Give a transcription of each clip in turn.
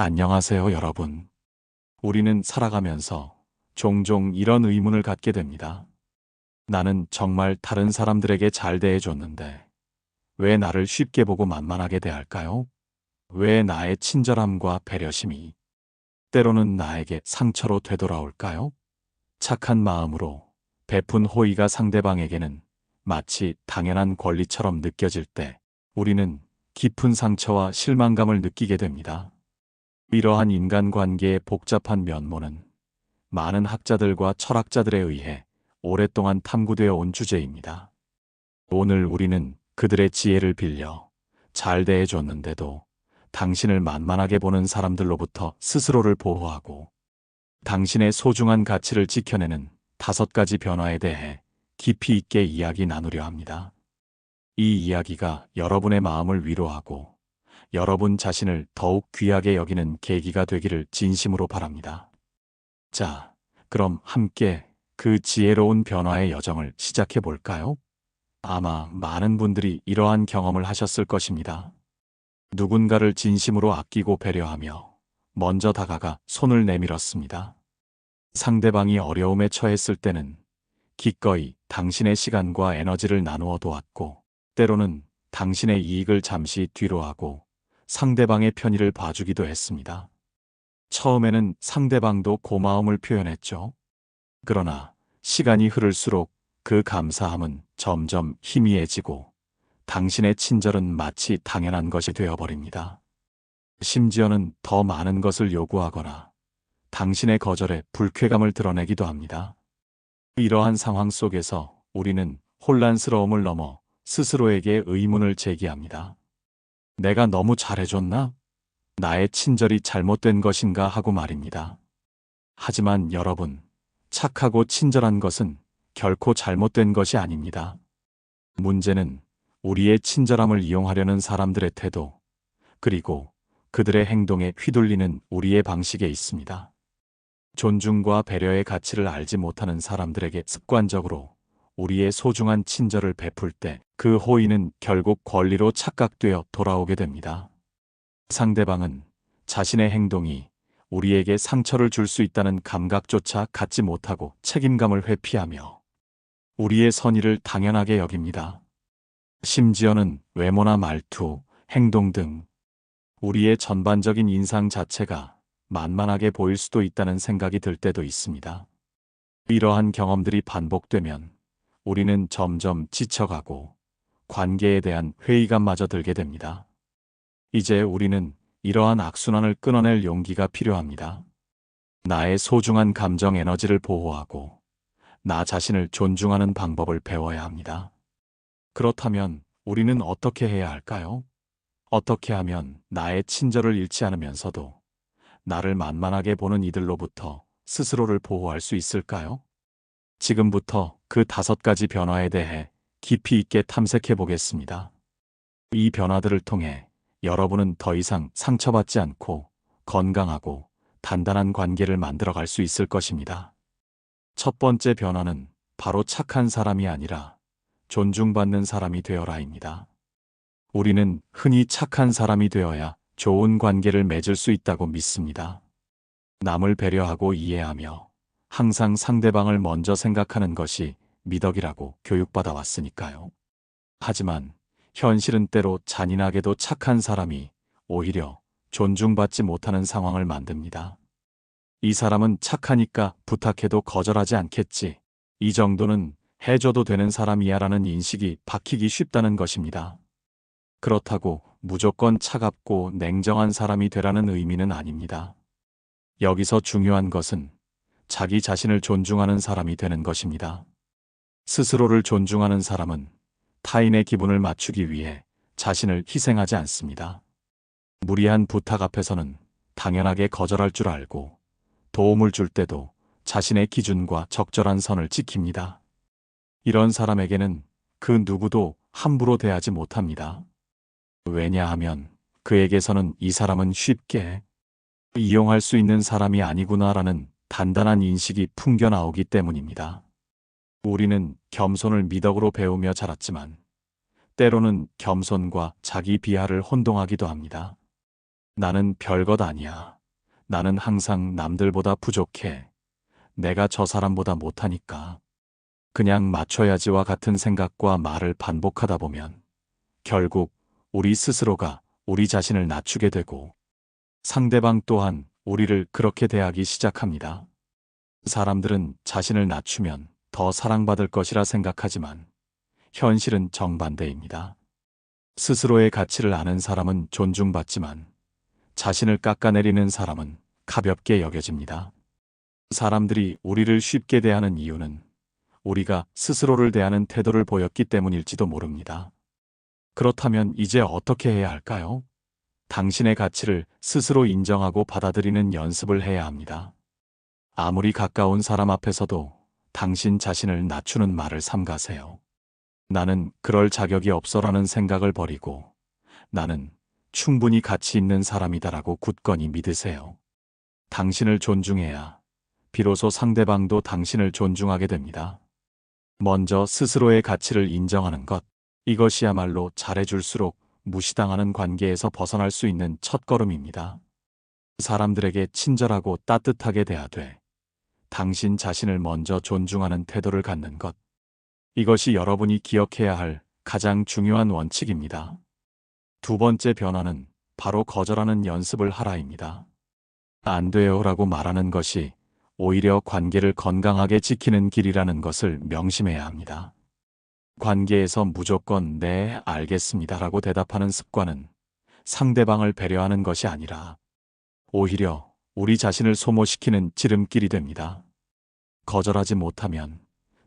안녕하세요, 여러분. 우리는 살아가면서 종종 이런 의문을 갖게 됩니다. 나는 정말 다른 사람들에게 잘 대해줬는데 왜 나를 쉽게 보고 만만하게 대할까요? 왜 나의 친절함과 배려심이 때로는 나에게 상처로 되돌아올까요? 착한 마음으로 베푼 호의가 상대방에게는 마치 당연한 권리처럼 느껴질 때 우리는 깊은 상처와 실망감을 느끼게 됩니다. 이러한 인간관계의 복잡한 면모는 많은 학자들과 철학자들에 의해 오랫동안 탐구되어 온 주제입니다. 오늘 우리는 그들의 지혜를 빌려 잘 대해줬는데도 당신을 만만하게 보는 사람들로부터 스스로를 보호하고 당신의 소중한 가치를 지켜내는 다섯 가지 변화에 대해 깊이 있게 이야기 나누려 합니다. 이 이야기가 여러분의 마음을 위로하고 여러분 자신을 더욱 귀하게 여기는 계기가 되기를 진심으로 바랍니다. 자, 그럼 함께 그 지혜로운 변화의 여정을 시작해 볼까요? 아마 많은 분들이 이러한 경험을 하셨을 것입니다. 누군가를 진심으로 아끼고 배려하며 먼저 다가가 손을 내밀었습니다. 상대방이 어려움에 처했을 때는 기꺼이 당신의 시간과 에너지를 나누어 도왔고, 때로는 당신의 이익을 잠시 뒤로 하고 상대방의 편의를 봐주기도 했습니다. 처음에는 상대방도 고마움을 표현했죠. 그러나 시간이 흐를수록 그 감사함은 점점 희미해지고 당신의 친절은 마치 당연한 것이 되어버립니다. 심지어는 더 많은 것을 요구하거나 당신의 거절에 불쾌감을 드러내기도 합니다. 이러한 상황 속에서 우리는 혼란스러움을 넘어 스스로에게 의문을 제기합니다. 내가 너무 잘해줬나? 나의 친절이 잘못된 것인가 하고 말입니다. 하지만 여러분, 착하고 친절한 것은 결코 잘못된 것이 아닙니다. 문제는 우리의 친절함을 이용하려는 사람들의 태도, 그리고 그들의 행동에 휘둘리는 우리의 방식에 있습니다. 존중과 배려의 가치를 알지 못하는 사람들에게 습관적으로 우리의 소중한 친절을 베풀 때 그 호의는 결국 권리로 착각되어 돌아오게 됩니다. 상대방은 자신의 행동이 우리에게 상처를 줄 수 있다는 감각조차 갖지 못하고 책임감을 회피하며 우리의 선의를 당연하게 여깁니다. 심지어는 외모나 말투, 행동 등 우리의 전반적인 인상 자체가 만만하게 보일 수도 있다는 생각이 들 때도 있습니다. 이러한 경험들이 반복되면 우리는 점점 지쳐가고 관계에 대한 회의감마저 들게 됩니다. 이제 우리는 이러한 악순환을 끊어낼 용기가 필요합니다. 나의 소중한 감정 에너지를 보호하고 나 자신을 존중하는 방법을 배워야 합니다. 그렇다면 우리는 어떻게 해야 할까요? 어떻게 하면 나의 친절을 잃지 않으면서도 나를 만만하게 보는 이들로부터 스스로를 보호할 수 있을까요? 지금부터 그 다섯 가지 변화에 대해 깊이 있게 탐색해 보겠습니다. 이 변화들을 통해 여러분은 더 이상 상처받지 않고 건강하고 단단한 관계를 만들어 갈 수 있을 것입니다. 첫 번째 변화는 바로 착한 사람이 아니라 존중받는 사람이 되어라입니다. 우리는 흔히 착한 사람이 되어야 좋은 관계를 맺을 수 있다고 믿습니다. 남을 배려하고 이해하며 항상 상대방을 먼저 생각하는 것이 미덕이라고 교육받아 왔으니까요. 하지만 현실은 때로 잔인하게도 착한 사람이 오히려 존중받지 못하는 상황을 만듭니다. 이 사람은 착하니까 부탁해도 거절하지 않겠지. 이 정도는 해줘도 되는 사람이야 라는 인식이 박히기 쉽다는 것입니다. 그렇다고 무조건 차갑고 냉정한 사람이 되라는 의미는 아닙니다. 여기서 중요한 것은 자기 자신을 존중하는 사람이 되는 것입니다. 스스로를 존중하는 사람은 타인의 기분을 맞추기 위해 자신을 희생하지 않습니다. 무리한 부탁 앞에서는 당연하게 거절할 줄 알고 도움을 줄 때도 자신의 기준과 적절한 선을 지킵니다. 이런 사람에게는 그 누구도 함부로 대하지 못합니다. 왜냐하면 그에게서는 이 사람은 쉽게 이용할 수 있는 사람이 아니구나라는 단단한 인식이 풍겨 나오기 때문입니다. 우리는 겸손을 미덕으로 배우며 자랐지만 때로는 겸손과 자기 비하를 혼동하기도 합니다. 나는 별것 아니야. 나는 항상 남들보다 부족해. 내가 저 사람보다 못하니까. 그냥 맞춰야지와 같은 생각과 말을 반복하다 보면 결국 우리 스스로가 우리 자신을 낮추게 되고 상대방 또한 우리를 그렇게 대하기 시작합니다. 사람들은 자신을 낮추면 더 사랑받을 것이라 생각하지만 현실은 정반대입니다. 스스로의 가치를 아는 사람은 존중받지만 자신을 깎아내리는 사람은 가볍게 여겨집니다. 사람들이 우리를 쉽게 대하는 이유는 우리가 스스로를 대하는 태도를 보였기 때문일지도 모릅니다. 그렇다면 이제 어떻게 해야 할까요? 당신의 가치를 스스로 인정하고 받아들이는 연습을 해야 합니다. 아무리 가까운 사람 앞에서도 당신 자신을 낮추는 말을 삼가세요. 나는 그럴 자격이 없어라는 생각을 버리고 나는 충분히 가치 있는 사람이다라고 굳건히 믿으세요. 당신을 존중해야 비로소 상대방도 당신을 존중하게 됩니다. 먼저 스스로의 가치를 인정하는 것, 이것이야말로 잘해줄수록 무시당하는 관계에서 벗어날 수 있는 첫걸음입니다. 사람들에게 친절하고 따뜻하게 대하되 당신 자신을 먼저 존중하는 태도를 갖는 것. 이것이 여러분이 기억해야 할 가장 중요한 원칙입니다. 두 번째 변화는 바로 거절하는 연습을 하라입니다. 안 돼요 라고 말하는 것이 오히려 관계를 건강하게 지키는 길이라는 것을 명심해야 합니다. 관계에서 무조건 네, 알겠습니다 라고 대답하는 습관은 상대방을 배려하는 것이 아니라 오히려 우리 자신을 소모시키는 지름길이 됩니다. 거절하지 못하면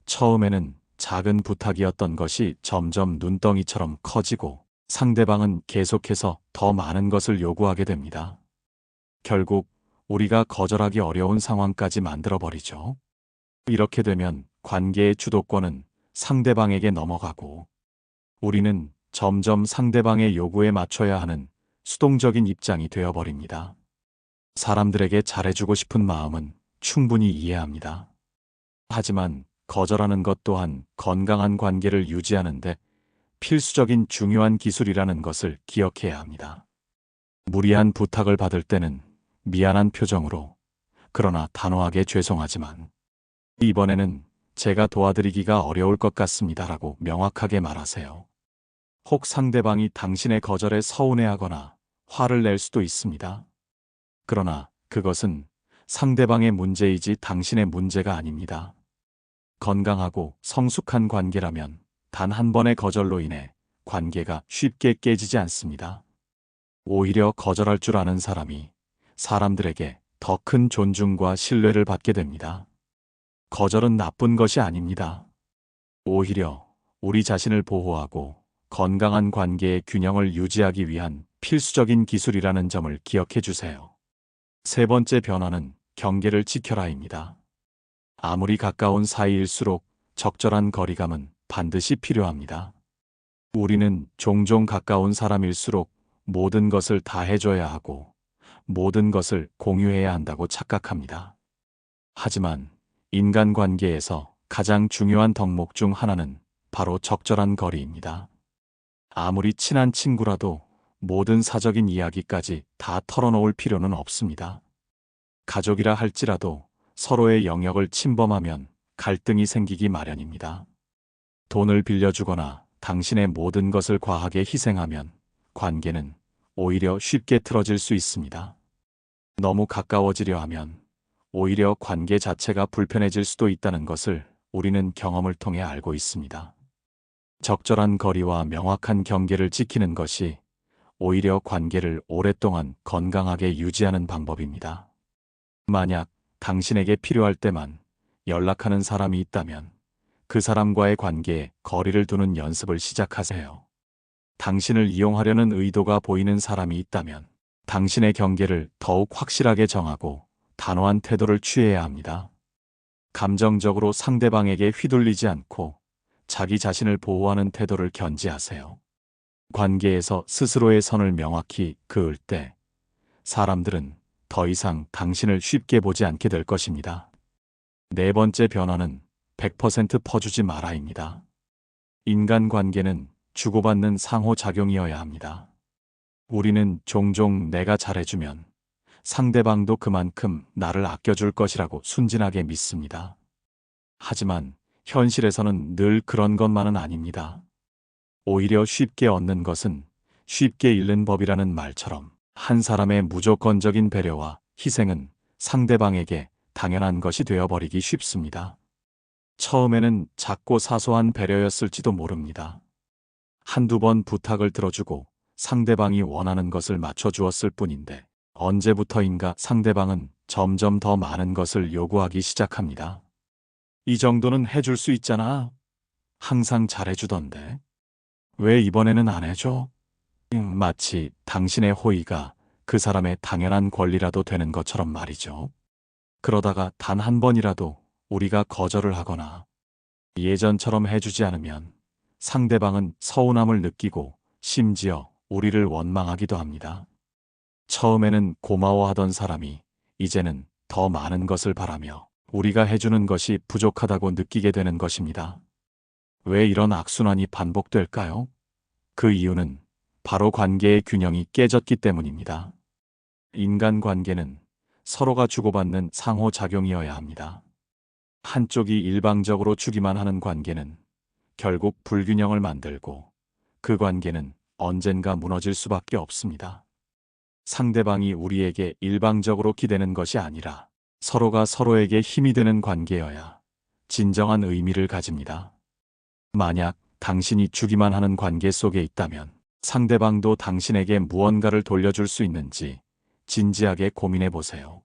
처음에는 작은 부탁이었던 것이 점점 눈덩이처럼 커지고 상대방은 계속해서 더 많은 것을 요구하게 됩니다. 결국 우리가 거절하기 어려운 상황까지 만들어버리죠. 이렇게 되면 관계의 주도권은 상대방에게 넘어가고 우리는 점점 상대방의 요구에 맞춰야 하는 수동적인 입장이 되어버립니다. 사람들에게 잘해주고 싶은 마음은 충분히 이해합니다. 하지만 거절하는 것 또한 건강한 관계를 유지하는데 필수적인 중요한 기술이라는 것을 기억해야 합니다. 무리한 부탁을 받을 때는 미안한 표정으로 그러나 단호하게 죄송하지만 이번에는 제가 도와드리기가 어려울 것 같습니다라고 명확하게 말하세요. 혹 상대방이 당신의 거절에 서운해하거나 화를 낼 수도 있습니다. 그러나 그것은 상대방의 문제이지 당신의 문제가 아닙니다. 건강하고 성숙한 관계라면 단 한 번의 거절로 인해 관계가 쉽게 깨지지 않습니다. 오히려 거절할 줄 아는 사람이 사람들에게 더 큰 존중과 신뢰를 받게 됩니다. 거절은 나쁜 것이 아닙니다. 오히려 우리 자신을 보호하고 건강한 관계의 균형을 유지하기 위한 필수적인 기술이라는 점을 기억해 주세요. 세 번째 변화는 경계를 지켜라입니다. 아무리 가까운 사이일수록 적절한 거리감은 반드시 필요합니다. 우리는 종종 가까운 사람일수록 모든 것을 다 해줘야 하고 모든 것을 공유해야 한다고 착각합니다. 하지만 인간관계에서 가장 중요한 덕목 중 하나는 바로 적절한 거리입니다. 아무리 친한 친구라도 모든 사적인 이야기까지 다 털어놓을 필요는 없습니다. 가족이라 할지라도 서로의 영역을 침범하면 갈등이 생기기 마련입니다. 돈을 빌려주거나 당신의 모든 것을 과하게 희생하면 관계는 오히려 쉽게 틀어질 수 있습니다. 너무 가까워지려 하면 오히려 관계 자체가 불편해질 수도 있다는 것을 우리는 경험을 통해 알고 있습니다. 적절한 거리와 명확한 경계를 지키는 것이 오히려 관계를 오랫동안 건강하게 유지하는 방법입니다. 만약 당신에게 필요할 때만 연락하는 사람이 있다면 그 사람과의 관계에 거리를 두는 연습을 시작하세요. 당신을 이용하려는 의도가 보이는 사람이 있다면 당신의 경계를 더욱 확실하게 정하고 단호한 태도를 취해야 합니다. 감정적으로 상대방에게 휘둘리지 않고 자기 자신을 보호하는 태도를 견지하세요. 관계에서 스스로의 선을 명확히 그을 때 사람들은 더 이상 당신을 쉽게 보지 않게 될 것입니다. 네 번째 변화는 100% 퍼주지 마라입니다. 인간 관계는 주고받는 상호작용이어야 합니다. 우리는 종종 내가 잘해주면 상대방도 그만큼 나를 아껴줄 것이라고 순진하게 믿습니다. 하지만 현실에서는 늘 그런 것만은 아닙니다. 오히려 쉽게 얻는 것은 쉽게 잃는 법이라는 말처럼 한 사람의 무조건적인 배려와 희생은 상대방에게 당연한 것이 되어버리기 쉽습니다. 처음에는 작고 사소한 배려였을지도 모릅니다. 한두 번 부탁을 들어주고 상대방이 원하는 것을 맞춰주었을 뿐인데 언제부터인가 상대방은 점점 더 많은 것을 요구하기 시작합니다. 이 정도는 해줄 수 있잖아. 항상 잘해주던데. 왜 이번에는 안 해줘? 음, 마치 당신의 호의가 그 사람의 당연한 권리라도 되는 것처럼 말이죠. 그러다가 단 한 번이라도 우리가 거절을 하거나 예전처럼 해주지 않으면 상대방은 서운함을 느끼고 심지어 우리를 원망하기도 합니다. 처음에는 고마워하던 사람이 이제는 더 많은 것을 바라며 우리가 해주는 것이 부족하다고 느끼게 되는 것입니다. 왜 이런 악순환이 반복될까요? 그 이유는 바로 관계의 균형이 깨졌기 때문입니다. 인간 관계는 서로가 주고받는 상호작용이어야 합니다. 한쪽이 일방적으로 주기만 하는 관계는 결국 불균형을 만들고 그 관계는 언젠가 무너질 수밖에 없습니다. 상대방이 우리에게 일방적으로 기대는 것이 아니라 서로가 서로에게 힘이 되는 관계여야 진정한 의미를 가집니다. 만약 당신이 주기만 하는 관계 속에 있다면 상대방도 당신에게 무언가를 돌려줄 수 있는지 진지하게 고민해 보세요.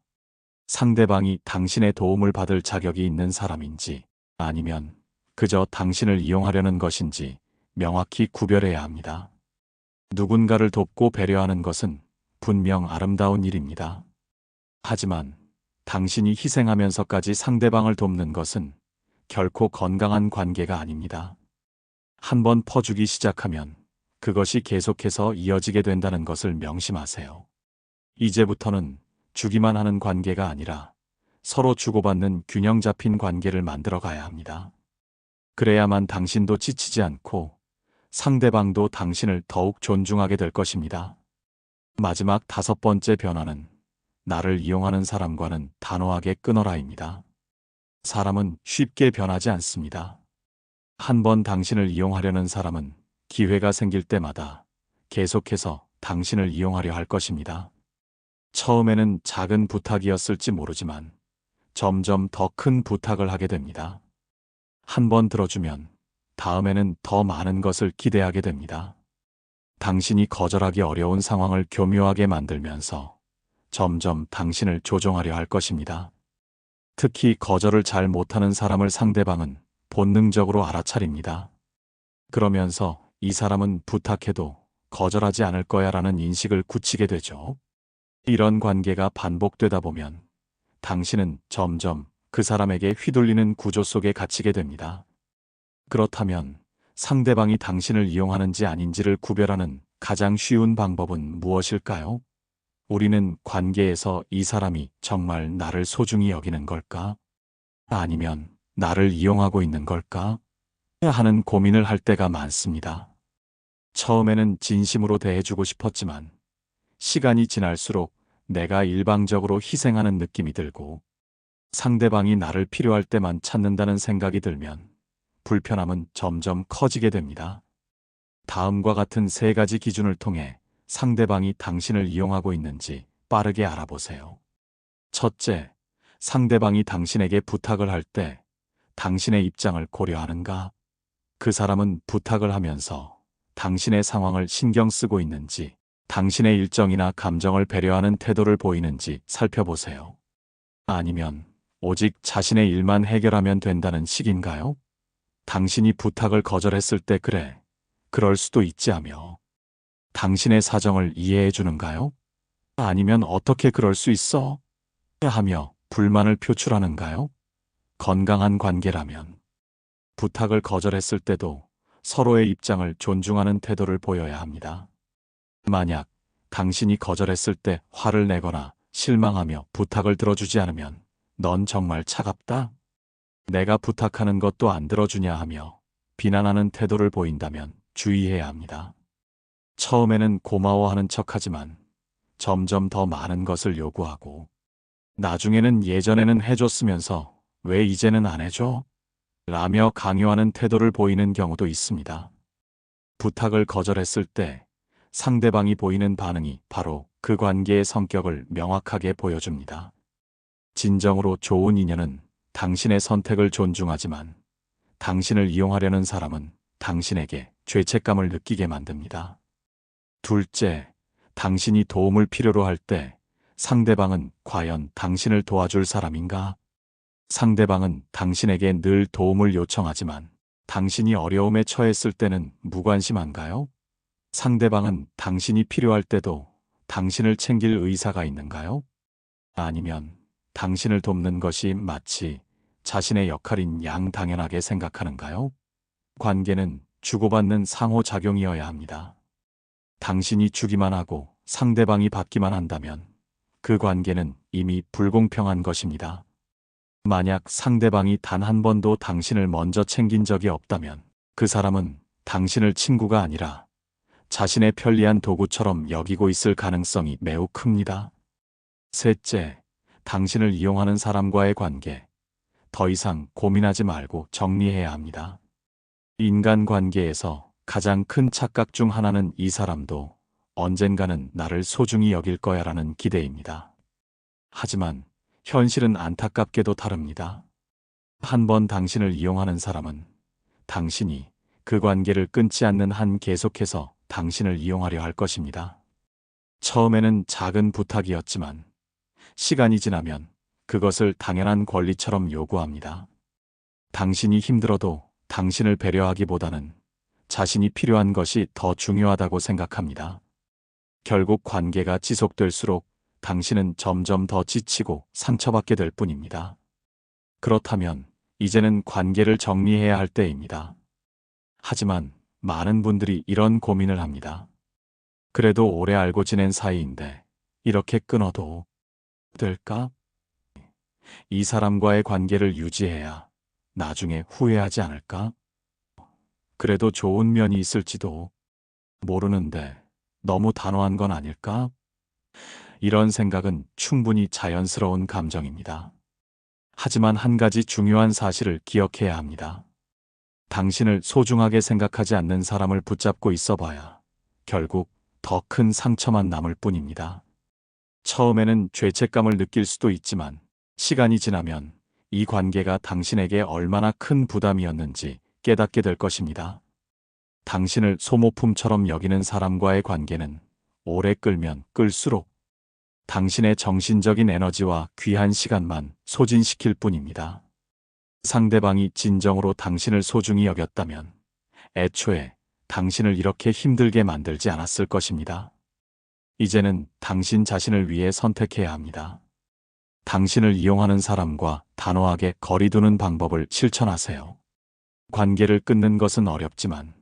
상대방이 당신의 도움을 받을 자격이 있는 사람인지 아니면 그저 당신을 이용하려는 것인지 명확히 구별해야 합니다. 누군가를 돕고 배려하는 것은 분명 아름다운 일입니다. 하지만 당신이 희생하면서까지 상대방을 돕는 것은 결코 건강한 관계가 아닙니다. 한번 퍼주기 시작하면 그것이 계속해서 이어지게 된다는 것을 명심하세요. 이제부터는 주기만 하는 관계가 아니라 서로 주고받는 균형 잡힌 관계를 만들어 가야 합니다. 그래야만 당신도 지치지 않고 상대방도 당신을 더욱 존중하게 될 것입니다. 마지막 다섯 번째 변화는 나를 이용하는 사람과는 단호하게 끊어라입니다. 사람은 쉽게 변하지 않습니다. 한 번 당신을 이용하려는 사람은 기회가 생길 때마다 계속해서 당신을 이용하려 할 것입니다. 처음에는 작은 부탁이었을지 모르지만 점점 더 큰 부탁을 하게 됩니다. 한 번 들어주면 다음에는 더 많은 것을 기대하게 됩니다. 당신이 거절하기 어려운 상황을 교묘하게 만들면서 점점 당신을 조종하려 할 것입니다. 특히 거절을 잘 못하는 사람을 상대방은 본능적으로 알아차립니다. 그러면서 이 사람은 부탁해도 거절하지 않을 거야 라는 인식을 굳히게 되죠. 이런 관계가 반복되다 보면 당신은 점점 그 사람에게 휘둘리는 구조 속에 갇히게 됩니다. 그렇다면 상대방이 당신을 이용하는지 아닌지를 구별하는 가장 쉬운 방법은 무엇일까요? 우리는 관계에서 이 사람이 정말 나를 소중히 여기는 걸까? 아니면 나를 이용하고 있는 걸까? 하는 고민을 할 때가 많습니다. 처음에는 진심으로 대해주고 싶었지만 시간이 지날수록 내가 일방적으로 희생하는 느낌이 들고 상대방이 나를 필요할 때만 찾는다는 생각이 들면 불편함은 점점 커지게 됩니다. 다음과 같은 세 가지 기준을 통해 상대방이 당신을 이용하고 있는지 빠르게 알아보세요. 첫째, 상대방이 당신에게 부탁을 할 때 당신의 입장을 고려하는가? 그 사람은 부탁을 하면서 당신의 상황을 신경 쓰고 있는지, 당신의 일정이나 감정을 배려하는 태도를 보이는지 살펴보세요. 아니면 오직 자신의 일만 해결하면 된다는 식인가요? 당신이 부탁을 거절했을 때 그래, 그럴 수도 있지 하며 당신의 사정을 이해해 주는가요? 아니면 어떻게 그럴 수 있어? 하며 불만을 표출하는가요? 건강한 관계라면 부탁을 거절했을 때도 서로의 입장을 존중하는 태도를 보여야 합니다. 만약 당신이 거절했을 때 화를 내거나 실망하며 부탁을 들어주지 않으면 넌 정말 차갑다? 내가 부탁하는 것도 안 들어주냐 하며 비난하는 태도를 보인다면 주의해야 합니다. 처음에는 고마워하는 척하지만 점점 더 많은 것을 요구하고 나중에는 예전에는 해줬으면서 왜 이제는 안 해줘? 라며 강요하는 태도를 보이는 경우도 있습니다. 부탁을 거절했을 때 상대방이 보이는 반응이 바로 그 관계의 성격을 명확하게 보여줍니다. 진정으로 좋은 인연은 당신의 선택을 존중하지만 당신을 이용하려는 사람은 당신에게 죄책감을 느끼게 만듭니다. 둘째, 당신이 도움을 필요로 할 때 상대방은 과연 당신을 도와줄 사람인가? 상대방은 당신에게 늘 도움을 요청하지만 당신이 어려움에 처했을 때는 무관심한가요? 상대방은 당신이 필요할 때도 당신을 챙길 의사가 있는가요? 아니면 당신을 돕는 것이 마치 자신의 역할인 양 당연하게 생각하는가요? 관계는 주고받는 상호작용이어야 합니다. 당신이 주기만 하고 상대방이 받기만 한다면 그 관계는 이미 불공평한 것입니다. 만약 상대방이 단 한 번도 당신을 먼저 챙긴 적이 없다면 그 사람은 당신을 친구가 아니라 자신의 편리한 도구처럼 여기고 있을 가능성이 매우 큽니다. 셋째, 당신을 이용하는 사람과의 관계. 더 이상 고민하지 말고 정리해야 합니다. 인간 관계에서 가장 큰 착각 중 하나는 이 사람도 언젠가는 나를 소중히 여길 거야 라는 기대입니다. 하지만 현실은 안타깝게도 다릅니다. 한 번 당신을 이용하는 사람은 당신이 그 관계를 끊지 않는 한 계속해서 당신을 이용하려 할 것입니다. 처음에는 작은 부탁이었지만 시간이 지나면 그것을 당연한 권리처럼 요구합니다. 당신이 힘들어도 당신을 배려하기보다는 자신이 필요한 것이 더 중요하다고 생각합니다. 결국 관계가 지속될수록 당신은 점점 더 지치고 상처받게 될 뿐입니다. 그렇다면 이제는 관계를 정리해야 할 때입니다. 하지만 많은 분들이 이런 고민을 합니다. 그래도 오래 알고 지낸 사이인데 이렇게 끊어도 될까? 이 사람과의 관계를 유지해야 나중에 후회하지 않을까? 그래도 좋은 면이 있을지도 모르는데 너무 단호한 건 아닐까? 이런 생각은 충분히 자연스러운 감정입니다. 하지만 한 가지 중요한 사실을 기억해야 합니다. 당신을 소중하게 생각하지 않는 사람을 붙잡고 있어 봐야 결국 더 큰 상처만 남을 뿐입니다. 처음에는 죄책감을 느낄 수도 있지만 시간이 지나면 이 관계가 당신에게 얼마나 큰 부담이었는지 깨닫게 될 것입니다. 당신을 소모품처럼 여기는 사람과의 관계는 오래 끌면 끌수록 당신의 정신적인 에너지와 귀한 시간만 소진시킬 뿐입니다. 상대방이 진정으로 당신을 소중히 여겼다면 애초에 당신을 이렇게 힘들게 만들지 않았을 것입니다. 이제는 당신 자신을 위해 선택해야 합니다. 당신을 이용하는 사람과 단호하게 거리두는 방법을 실천하세요. 관계를 끊는 것은 어렵지만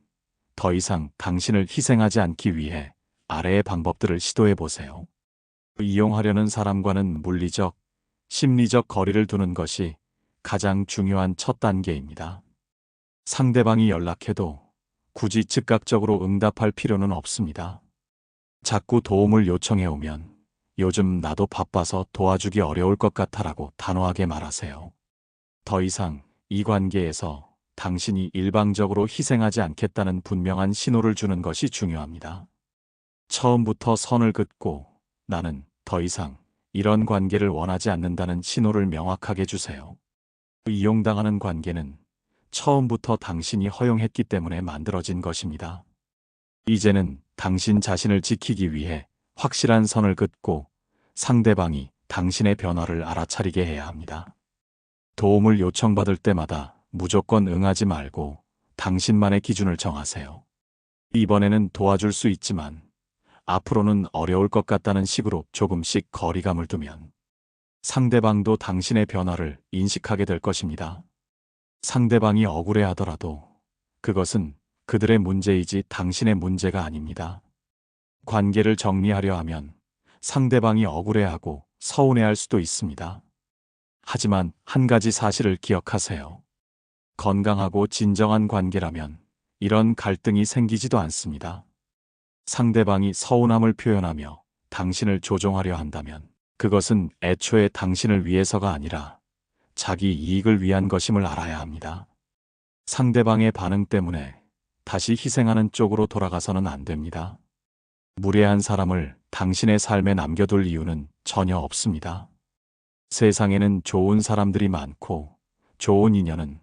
더 이상 당신을 희생하지 않기 위해 아래의 방법들을 시도해 보세요. 이용하려는 사람과는 물리적, 심리적 거리를 두는 것이 가장 중요한 첫 단계입니다. 상대방이 연락해도 굳이 즉각적으로 응답할 필요는 없습니다. 자꾸 도움을 요청해 오면 요즘 나도 바빠서 도와주기 어려울 것 같아라고 단호하게 말하세요. 더 이상 이 관계에서 당신이 일방적으로 희생하지 않겠다는 분명한 신호를 주는 것이 중요합니다. 처음부터 선을 긋고 나는 더 이상 이런 관계를 원하지 않는다는 신호를 명확하게 주세요. 이용당하는 관계는 처음부터 당신이 허용했기 때문에 만들어진 것입니다. 이제는 당신 자신을 지키기 위해 확실한 선을 긋고 상대방이 당신의 변화를 알아차리게 해야 합니다. 도움을 요청받을 때마다 무조건 응하지 말고 당신만의 기준을 정하세요. 이번에는 도와줄 수 있지만 앞으로는 어려울 것 같다는 식으로 조금씩 거리감을 두면 상대방도 당신의 변화를 인식하게 될 것입니다. 상대방이 억울해 하더라도 그것은 그들의 문제이지 당신의 문제가 아닙니다. 관계를 정리하려 하면 상대방이 억울해하고 서운해할 수도 있습니다. 하지만 한 가지 사실을 기억하세요. 건강하고 진정한 관계라면 이런 갈등이 생기지도 않습니다. 상대방이 서운함을 표현하며 당신을 조종하려 한다면 그것은 애초에 당신을 위해서가 아니라 자기 이익을 위한 것임을 알아야 합니다. 상대방의 반응 때문에 다시 희생하는 쪽으로 돌아가서는 안 됩니다. 무례한 사람을 당신의 삶에 남겨둘 이유는 전혀 없습니다. 세상에는 좋은 사람들이 많고 좋은 인연은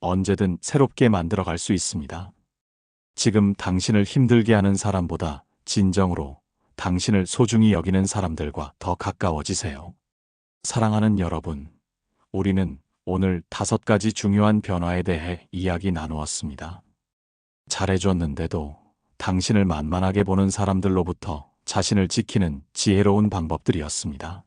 언제든 새롭게 만들어갈 수 있습니다. 지금 당신을 힘들게 하는 사람보다 진정으로 당신을 소중히 여기는 사람들과 더 가까워지세요. 사랑하는 여러분, 우리는 오늘 다섯 가지 중요한 변화에 대해 이야기 나누었습니다. 잘해줬는데도 당신을 만만하게 보는 사람들로부터 자신을 지키는 지혜로운 방법들이었습니다.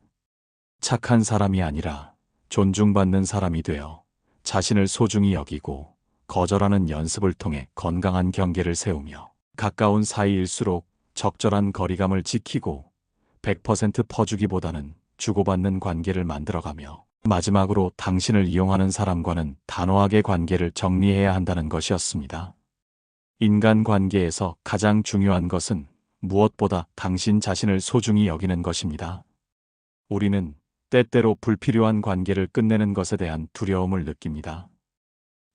착한 사람이 아니라 존중받는 사람이 되어 자신을 소중히 여기고 거절하는 연습을 통해 건강한 경계를 세우며 가까운 사이일수록 적절한 거리감을 지키고 100% 퍼주기보다는 주고받는 관계를 만들어가며 마지막으로 당신을 이용하는 사람과는 단호하게 관계를 정리해야 한다는 것이었습니다. 인간 관계에서 가장 중요한 것은 무엇보다 당신 자신을 소중히 여기는 것입니다. 우리는 때때로 불필요한 관계를 끝내는 것에 대한 두려움을 느낍니다.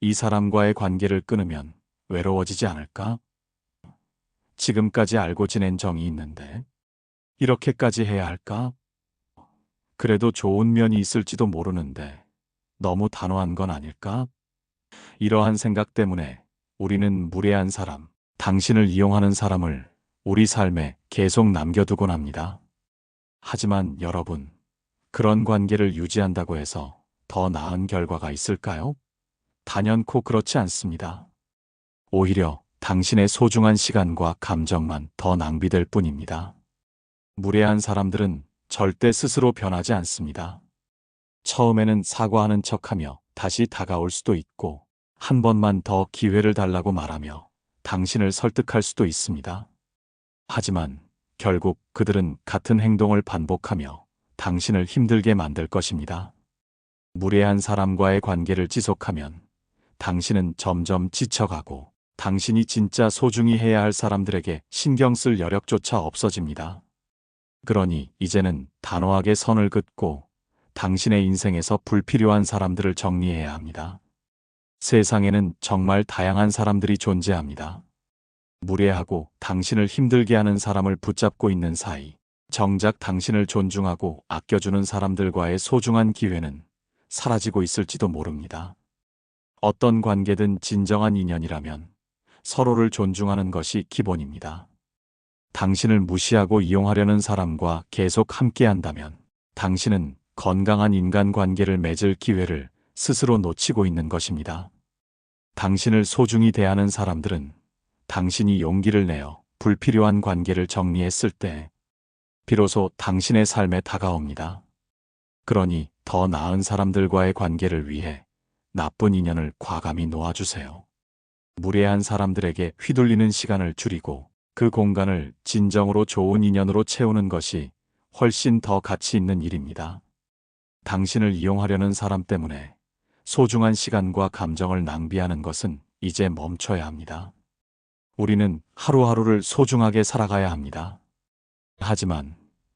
이 사람과의 관계를 끊으면 외로워지지 않을까? 지금까지 알고 지낸 정이 있는데, 이렇게까지 해야 할까? 그래도 좋은 면이 있을지도 모르는데, 너무 단호한 건 아닐까? 이러한 생각 때문에 우리는 무례한 사람, 당신을 이용하는 사람을 우리 삶에 계속 남겨두곤 합니다. 하지만 여러분, 그런 관계를 유지한다고 해서 더 나은 결과가 있을까요? 단연코 그렇지 않습니다. 오히려 당신의 소중한 시간과 감정만 더 낭비될 뿐입니다. 무례한 사람들은 절대 스스로 변하지 않습니다. 처음에는 사과하는 척하며 다시 다가올 수도 있고, 한 번만 더 기회를 달라고 말하며 당신을 설득할 수도 있습니다. 하지만 결국 그들은 같은 행동을 반복하며 당신을 힘들게 만들 것입니다. 무례한 사람과의 관계를 지속하면 당신은 점점 지쳐가고 당신이 진짜 소중히 해야 할 사람들에게 신경 쓸 여력조차 없어집니다. 그러니 이제는 단호하게 선을 긋고 당신의 인생에서 불필요한 사람들을 정리해야 합니다. 세상에는 정말 다양한 사람들이 존재합니다. 무례하고 당신을 힘들게 하는 사람을 붙잡고 있는 사이, 정작 당신을 존중하고 아껴주는 사람들과의 소중한 기회는 사라지고 있을지도 모릅니다. 어떤 관계든 진정한 인연이라면 서로를 존중하는 것이 기본입니다. 당신을 무시하고 이용하려는 사람과 계속 함께 한다면 당신은 건강한 인간관계를 맺을 기회를 스스로 놓치고 있는 것입니다. 당신을 소중히 대하는 사람들은 당신이 용기를 내어 불필요한 관계를 정리했을 때 비로소 당신의 삶에 다가옵니다. 그러니 더 나은 사람들과의 관계를 위해 나쁜 인연을 과감히 놓아주세요. 무례한 사람들에게 휘둘리는 시간을 줄이고 그 공간을 진정으로 좋은 인연으로 채우는 것이 훨씬 더 가치 있는 일입니다. 당신을 이용하려는 사람 때문에 소중한 시간과 감정을 낭비하는 것은 이제 멈춰야 합니다. 우리는 하루하루를 소중하게 살아가야 합니다. 하지만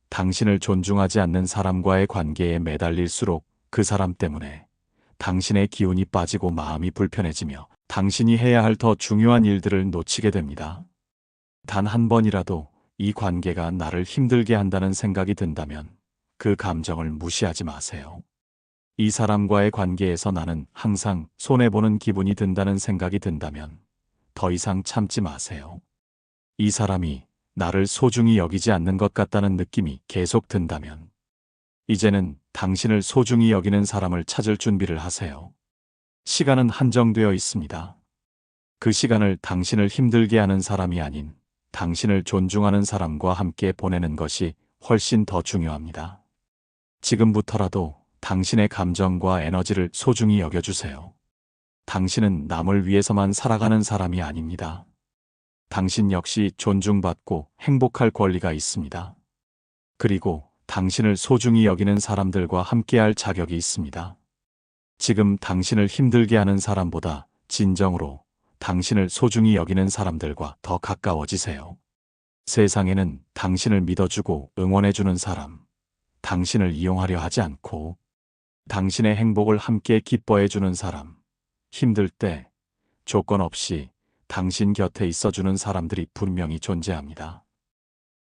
당신을 존중하지 않는 사람과의 관계에 매달릴수록 그 사람 때문에 당신의 기운이 빠지고 마음이 불편해지며 당신이 해야 할 더 중요한 일들을 놓치게 됩니다. 단 한 번이라도 이 관계가 나를 힘들게 한다는 생각이 든다면 그 감정을 무시하지 마세요. 이 사람과의 관계에서 나는 항상 손해보는 기분이 든다는 생각이 든다면 더 이상 참지 마세요. 이 사람이 나를 소중히 여기지 않는 것 같다는 느낌이 계속 든다면 이제는 당신을 소중히 여기는 사람을 찾을 준비를 하세요. 시간은 한정되어 있습니다. 그 시간을 당신을 힘들게 하는 사람이 아닌 당신을 존중하는 사람과 함께 보내는 것이 훨씬 더 중요합니다. 지금부터라도 당신의 감정과 에너지를 소중히 여겨주세요. 당신은 남을 위해서만 살아가는 사람이 아닙니다. 당신 역시 존중받고 행복할 권리가 있습니다. 그리고 당신을 소중히 여기는 사람들과 함께할 자격이 있습니다. 지금 당신을 힘들게 하는 사람보다 진정으로 당신을 소중히 여기는 사람들과 더 가까워지세요. 세상에는 당신을 믿어주고 응원해주는 사람, 당신을 이용하려 하지 않고 당신의 행복을 함께 기뻐해주는 사람, 힘들 때 조건 없이 당신 곁에 있어주는 사람들이 분명히 존재합니다.